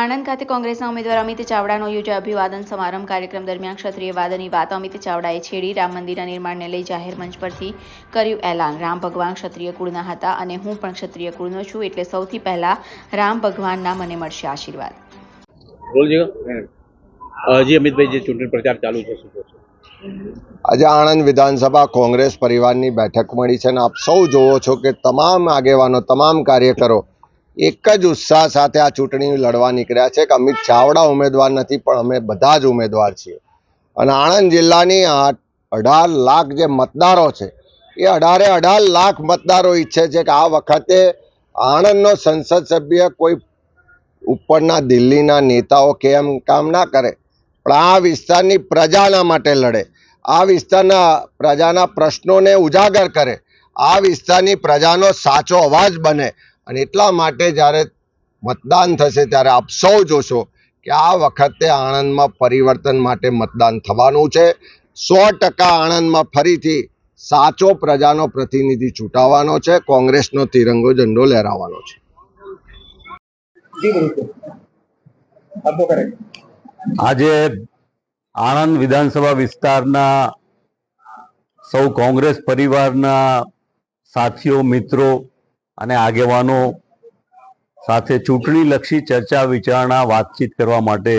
આણંદ ખાતે કોંગ્રેસના ઉમેદવાર અમિત ચાવડાનો યોજાયો અભિવાદન સમારંભ. કાર્યક્રમ દરમિયાન ક્ષત્રિય વાદની વાત અમિત ચાવડાએ છેડી રામ મંદિરના નિર્માણને લઈ જાહેર મંચ પરથી કર્યું એલાન. રામ ભગવાન ક્ષત્રિય કુળના હતા અને હું પણ ક્ષત્રિય કુળનો છું એટલે સૌથી પહેલા રામ ભગવાનના મને મળશે આશીર્વાદ. હજી અમિતભાઈ જે ચૂંટણી પ્રચાર ચાલુ છે શું કહો છો? આજે આણંદ વિધાનસભા કોંગ્રેસ પરિવારની બેઠક મળી છે અને આપ સૌ જોવો છો કે તમામ આગેવાનો તમામ કાર્યકરો એક જ ઉત્સાહ સાથે આ ચૂંટણી લડવા નીકળ્યા છે કે અમિત ચાવડા ઉમેદવાર નથી, પણ અમે બધા જ ઉમેદવાર છીએ. અને આણંદ જિલ્લાની અઢાર લાખ જે મતદારો છે, એ અઢારે અઢાર લાખ મતદારો ઈચ્છે છે કે આ વખતે આણંદનો સંસદ સભ્ય કોઈ ઉપરના દિલ્હીના નેતાઓ કેમ કામ ના કરે. પણ આ વિસ્તારની પ્રજાના માટે લડે. આ વિસ્તારના પ્રજાના પ્રશ્નોને ઉજાગર કરે. આ વિસ્તારની પ્રજાનો સાચો અવાજ બને. અને એટલા માટે જ્યારે મતદાન થશે ત્યારે આપ સૌ જોશો કે આ વખતે આણંદમાં પરિવર્તન માટે મતદાન થવાનું છે. સો ટકા આણંદમાં ફરીથી સાચો પ્રજાનો પ્રતિનિધિ ચૂંટાવાનો છે કોંગ્રેસનો તિરંગો ઝંડો લહેરાવાનો છે. આજે આણંદ વિધાનસભા વિસ્તારના સૌ કોંગ્રેસ પરિવારના સાથીઓ મિત્રો અને આગેવાનો સાથે ચૂંટણીલક્ષી ચર્ચા, વિચારણા, વાતચીત કરવા માટે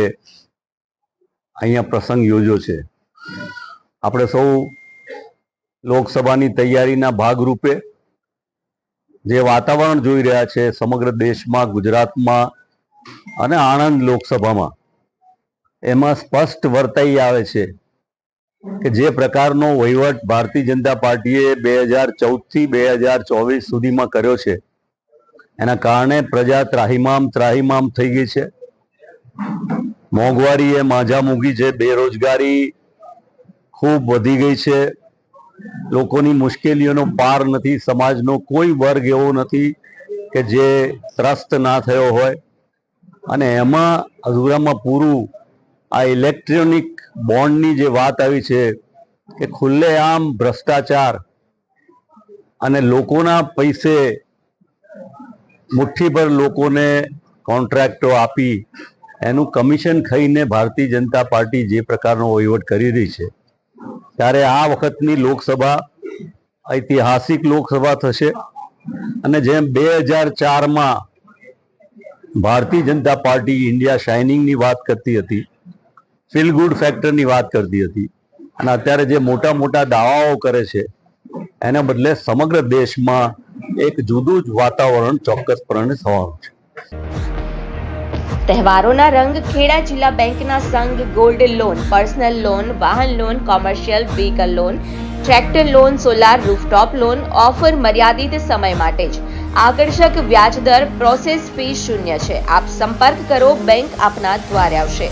અહીંયા પ્રસંગ યોજ્યો છે. આપણે સૌ લોકસભાની તૈયારીના ભાગરૂપે જે વાતાવરણ જોઈ રહ્યા છે સમગ્ર દેશમાં, ગુજરાતમાં અને આણંદ લોકસભામાં, એમાં સ્પષ્ટ વર્તાઈ આવે છે કે જે પ્રકારનો વહીવટ ભારતીય જનતા પાર્ટીએ બે હજાર ચૌદથી બે હજાર ચોવીસ સુધીમાં કર્યો છે. એના કારણે પ્રજા ત્રાહિમામ ત્રાહિમામ થઈ ગઈ છે. મોંઘવારી એ માજા મૂકી છે. બેરોજગારી ખૂબ વધી ગઈ છે. લોકોની મુશ્કેલીઓનો પાર નથી. સમાજનો કોઈ વર્ગ એવો નથી કે જે ત્રસ્ત ના થયો હોય. અને એમાં અધૂરામાં પૂરું આ ઇલેક્ટ્રોનિક બોન્ડની જે વાત આવી છે કે ખુલ્લેઆમ ભ્રષ્ટાચાર અને લોકોના પૈસે મુઠ્ઠીભર લોકોને કોન્ટ્રાક્ટો આપી એનું કમિશન ખાઈને ભારતીય જનતા પાર્ટી જે પ્રકારનો વહીવટ કરી રહી છે. ત્યારે આ વખતની લોકસભા ઐતિહાસિક લોકસભા થશે અને જેમ બે હજાર ચારમાં ભારતીય જનતા પાર્ટી ઇન્ડિયા શાઇનિંગની વાત કરતી હતી ફીલ ગુડ ફેક્ટરની વાત કરતી હતી. અને અત્યારે જે મોટા મોટા દાવાઓ કરે છે, એના બદલે સમગ્ર દેશમાં એક જુદું જ વાતાવરણ ચોક્કસપણે થવાનું છે. તહેવારોના રંગ ખેડા જિલ્લા બેંકના સંઘ ગોલ્ડ લોન, પર્સનલ લોન, વાહન loan, commercial vehicle loan, tractor loan, solar rooftop loan, offer મર્યાદિત સમય માટે જ. આકર્ષક વ્યાજ દર પ્રોસેસ ફી શૂન્ય છે. આપ સંપર્ક કરો, બેંક આપના દ્વારે આવશે.